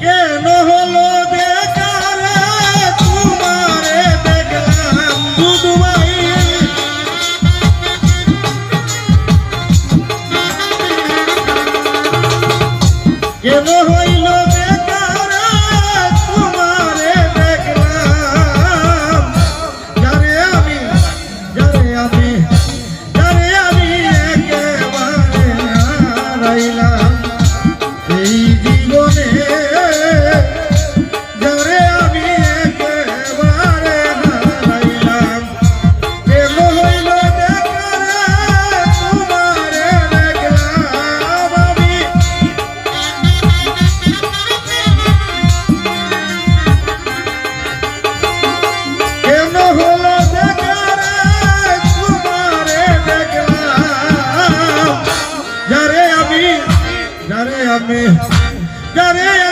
কেন Quero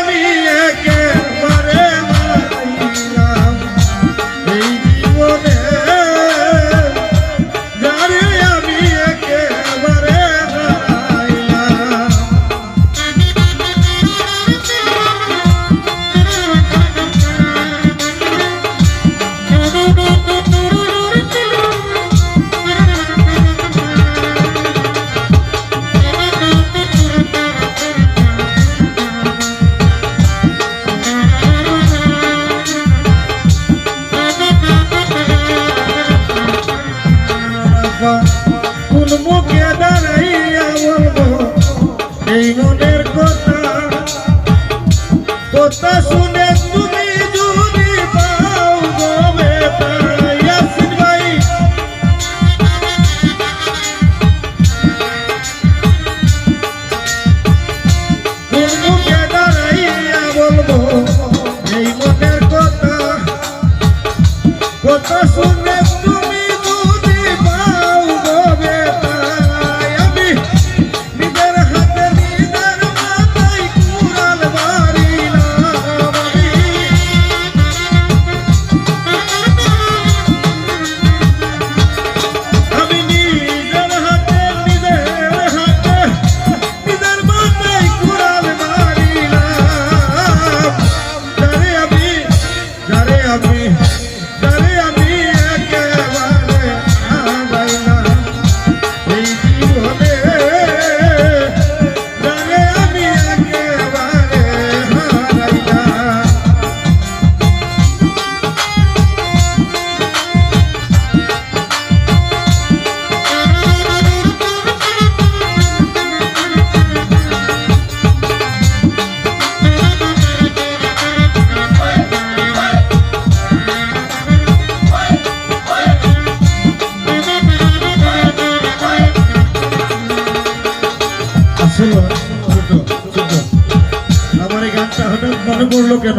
বাচ্চা মনে পড়ল কেন?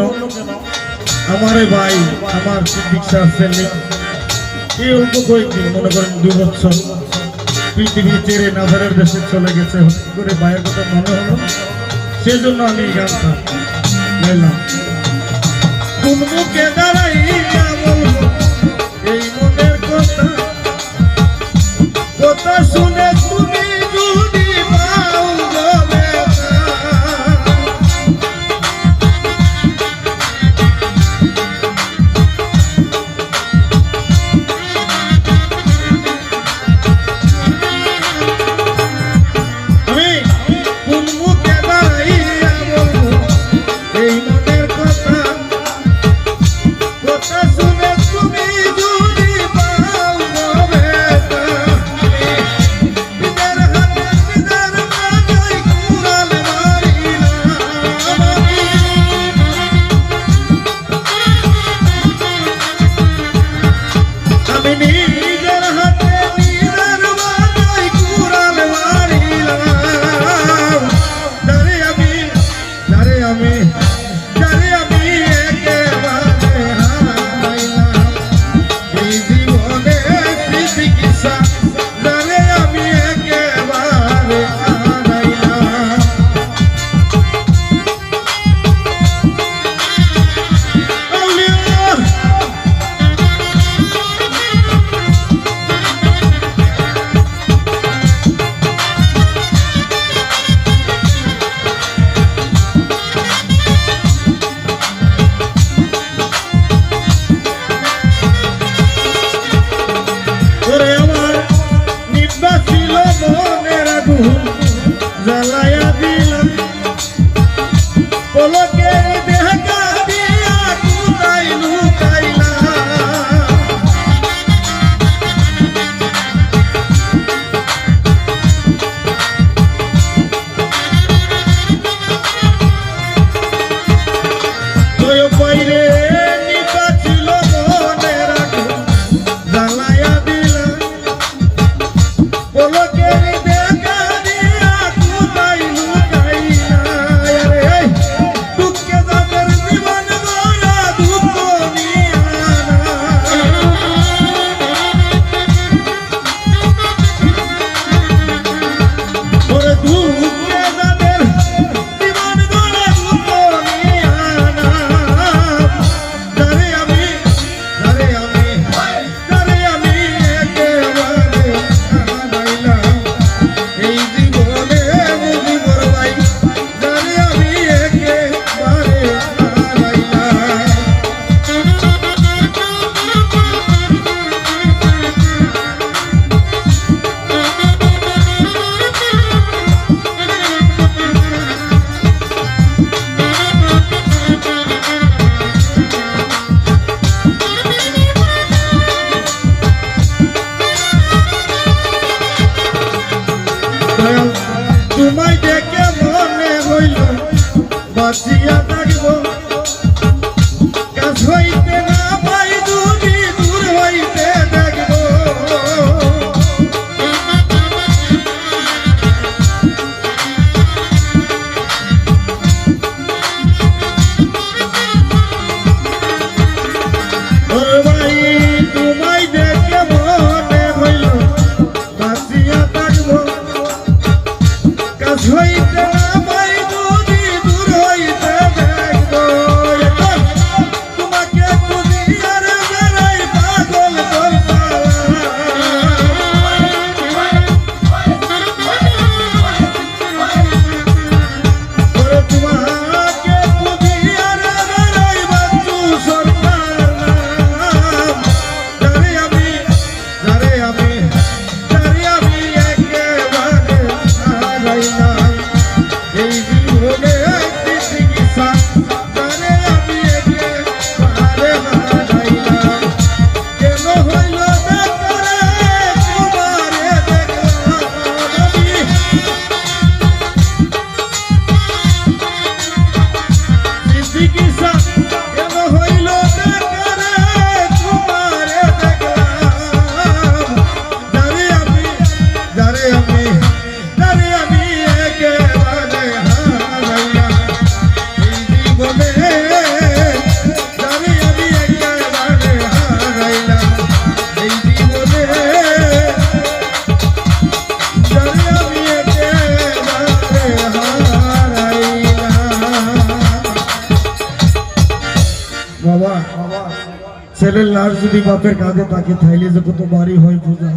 ভাই, আমার এই অল্প কয়েকদিন, মনে করেন দু বছর। পৃথিবী চেরে নাজারের দেশে চলে গেছে করে ভাইয়ের কথা মনে হলো। সেজন্য আমি এই গানটা গাইলাম। কোন Ela é a vida থাকব কাজ হইতে છેલ્લે લાડ સુધી બાપે કાંધે તાકી થયેલી જગતો બારી હોય પૂજા.